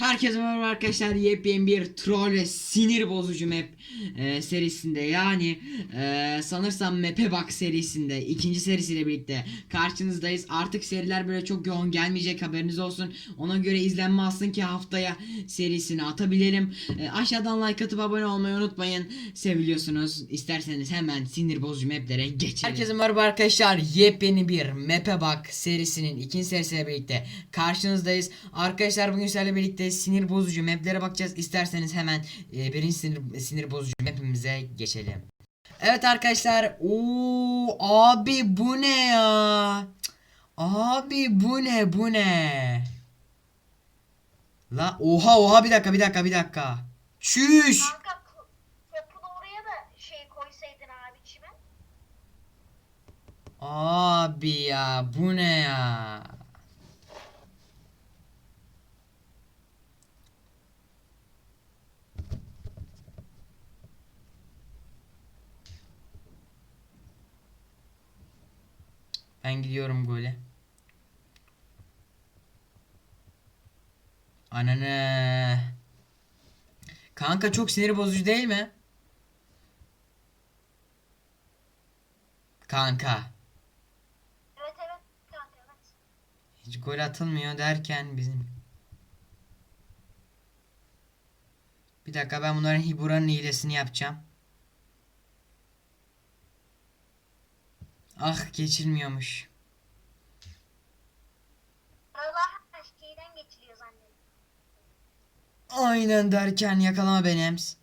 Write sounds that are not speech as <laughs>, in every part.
Herkese merhaba arkadaşlar. Yepyeni bir troll ve sinir bozucu map e, serisinde. Yani e, sanırsam map'e bak serisinde ikinci serisiyle birlikte karşınızdayız. Artık seriler böyle çok yoğun gelmeyecek haberiniz olsun. Ona göre izlenme alsın ki haftaya serisini atabilelim. E, aşağıdan like atıp abone olmayı unutmayın. Seviliyorsunuz. İsterseniz hemen sinir bozucu maplere geçelim. Herkese merhaba arkadaşlar. Yepyeni bir map'e bak serisinin ikinci serisiyle birlikte karşınızdayız. Arkadaşlar bugün sizlerle birlikte sinir bozucu maplere bakacağız. İsterseniz hemen e, birinci sinir, sinir bozucu mapimize geçelim. Evet arkadaşlar. Oo abi bu ne ya? Abi bu ne bu ne? La oha oha bir dakika bir dakika bir dakika. Çüş. Kanka ku- kapını oraya da şey koysaydın. Abi ya bu ne ya? Ben gidiyorum gole. Ananı. Kanka çok sinir bozucu değil mi? Kanka. Evet evet kanka evet. Hiç gol atılmıyor derken bizim Bir dakika ben bunların Hibura'nın hilesini yapacağım. Ah geçilmiyormuş. Aralar her şeyden geçiliyor zannediyorum. Aynen derken yakalama beni Ems.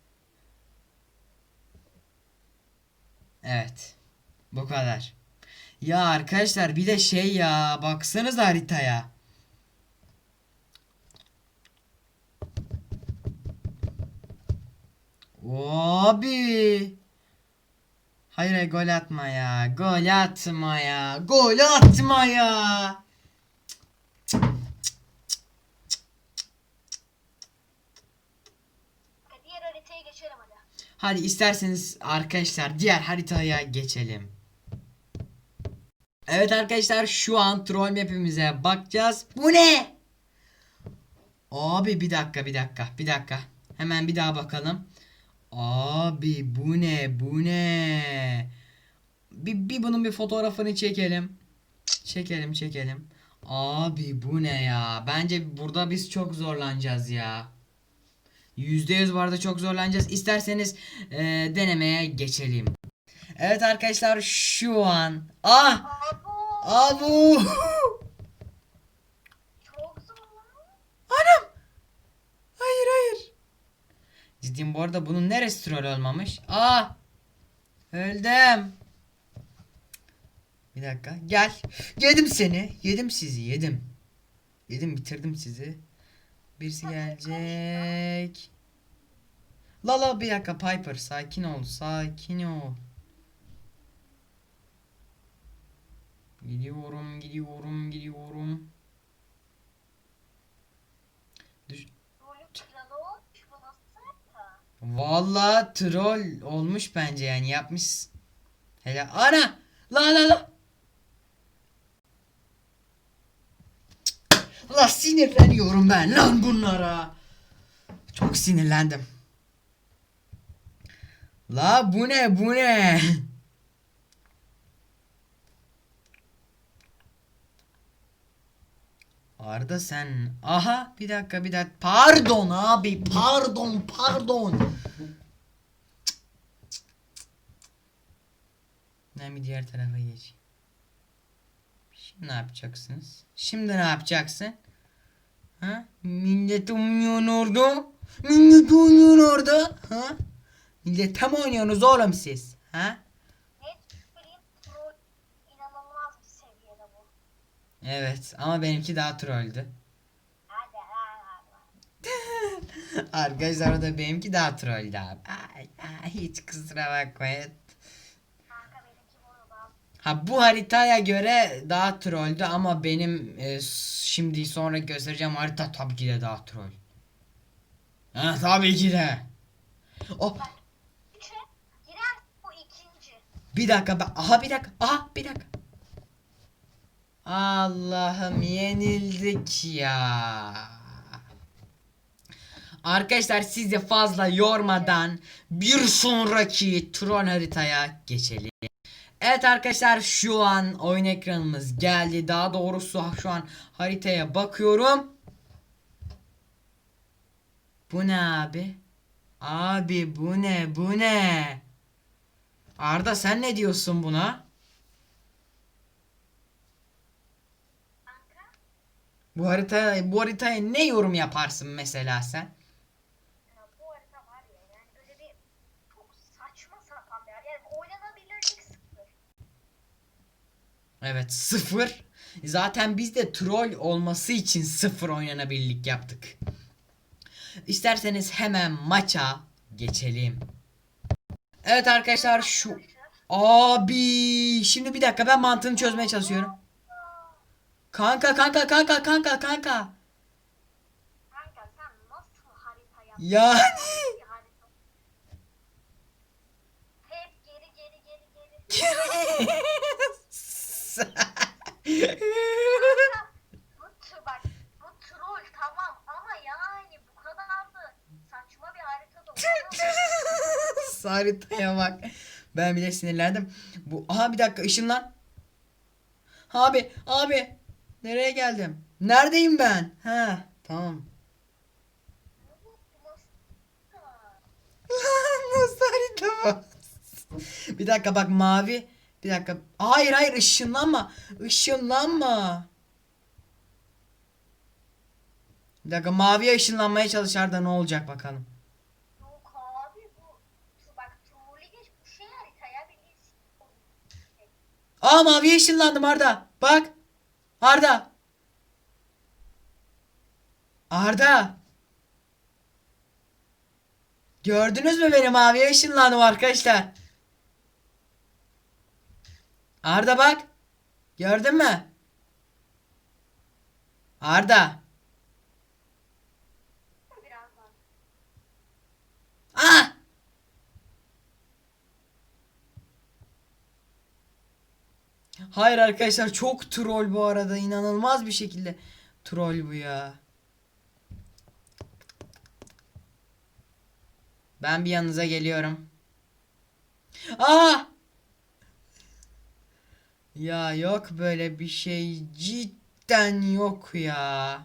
Evet. Bu kadar. Ya arkadaşlar bir de şey ya baksanız haritaya. Abi. Hayır gol atma ya. Gol atma ya. Gol atma ya. Kanka diğer haritaya geçelim hadi. Hadi isterseniz arkadaşlar diğer haritaya geçelim. Evet arkadaşlar şu an troll map'imize bakacağız. Bu ne? Abi bir dakika bir dakika bir dakika. Hemen bir daha bakalım. Abi bu ne bu ne? Bir, bir bunun bir fotoğrafını çekelim. Çekelim çekelim. Abi bu ne ya? Bence burada biz çok zorlanacağız ya. %100 bu arada çok zorlanacağız. İsterseniz e, denemeye geçelim. Evet arkadaşlar şu an. Ah! Abo Abu! <laughs> çok zor lan. Anam! Hayır hayır. Ciddiyim bu arada bunun neresi troll olmamış? Ah! Öldüm. Bir dakika gel. Yedim seni. Yedim sizi yedim. Yedim bitirdim sizi. Birisi gelecek. La la bir dakika Piper sakin ol sakin ol. Gidiyorum gidiyorum gidiyorum. Düş Rolü kralı olmuş bu nasıl Vallahi troll olmuş bence yani yapmış. Hele ana la la la. La sinirleniyorum ben lan bunlara. Çok sinirlendim. La bu ne bu ne? Arda sen aha bir dakika bir dakika. Pardon abi pardon pardon. Ben bir diğer tarafa geçeyim. Şimdi ne yapacaksınız? Şimdi ne yapacaksın? Ha? Millet oynuyor orada. Millet oynuyor orada. Ha? Millete mi oynuyorsunuz oğlum siz. Ha Net bileyim troll inanılmaz bir seviyede bu. Evet ama benimki daha trolldü. <laughs> Arkadaşlar o da benimki daha trolldü abi. Ay, ay, hiç kusura bakmayın. Ha bu haritaya göre daha trolldü ama benim e, şimdi sonra göstereceğim harita tabii ki de daha troll. Ha tabii ki de. Oh bir dakika ben aha bir dakika aha bir dakika. Allah'ım yenildik ya. Arkadaşlar sizi fazla yormadan bir sonraki troll haritaya geçelim. Evet arkadaşlar şu an oyun ekranımız geldi. Daha doğrusu şu an haritaya bakıyorum. Bu ne abi? Abi bu ne bu ne? Arda sen ne diyorsun buna? Bu haritaya bu haritaya ne yorum yaparsın mesela sen? ya bu harita var ya yani böyle bir çok saçma sapan bir yer. Yani oynanabilirlik sıfır. Evet sıfır. Zaten biz de troll olması için sıfır oynanabilirlik yaptık. İsterseniz hemen maça geçelim. Evet arkadaşlar şu abi şimdi bir dakika ben mantığını çözmeye çalışıyorum. Kanka kanka kanka kanka kanka. Kanka sen nasıl harita yaptın? Yani Bir harita. Hep geri geri geri geri. Kanka, bu bak bu troll tamam ama yani bu kadar da saçma bir haritada oynanamaz. <laughs> Haritaya bak. Ben bile sinirlendim. Bu aha bir dakika ışınlan. Abi abi nereye geldim? Neredeyim ben? Ha tamam. <laughs> Harita bu? Bir dakika bak mavi. Bir dakika. Hayır hayır ışınlanma. Işınlanma. Bir dakika maviye ışınlanmaya çalışar da ne olacak bakalım. Yok abi bu şu bak trolü geç bu şey harita ya bildiğin Aa maviye ışınlandım Arda. Bak. Arda. Arda. Gördünüz mü beni maviye ışınlandım arkadaşlar. Arda bak. Gördün mü? Arda. Ah! Hayır arkadaşlar çok troll bu arada inanılmaz bir şekilde troll bu ya. Ben bir yanınıza geliyorum. Aa! Ya yok böyle bir şey cidden yok ya.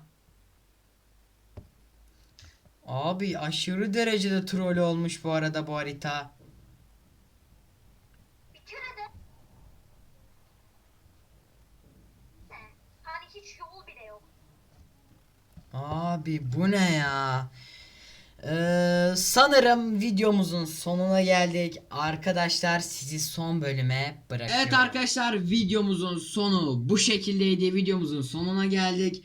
Abi aşırı derecede troll olmuş bu arada bu harita. Bir kere de Ne? hani hiç yol bile yok. Abi bu ne ya? Ee, sanırım videomuzun sonuna geldik. Arkadaşlar sizi son bölüme bırakıyorum. Evet arkadaşlar videomuzun sonu bu şekildeydi. Videomuzun sonuna geldik.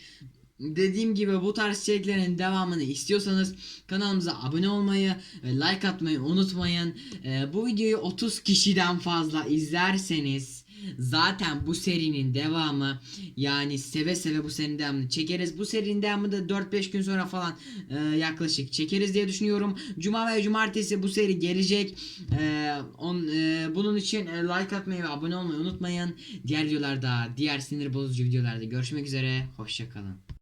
Dediğim gibi bu tarz içeriklerin devamını istiyorsanız kanalımıza abone olmayı ve like atmayı unutmayın. Ee, bu videoyu 30 kişiden fazla izlerseniz zaten bu serinin devamı yani seve seve bu serinin devamını çekeriz. Bu serinin devamı da 4-5 gün sonra falan e, yaklaşık çekeriz diye düşünüyorum. Cuma ve cumartesi bu seri gelecek. E, on, e, bunun için e, like atmayı ve abone olmayı unutmayın. Diğer videolarda, diğer sinir bozucu videolarda görüşmek üzere. Hoşçakalın.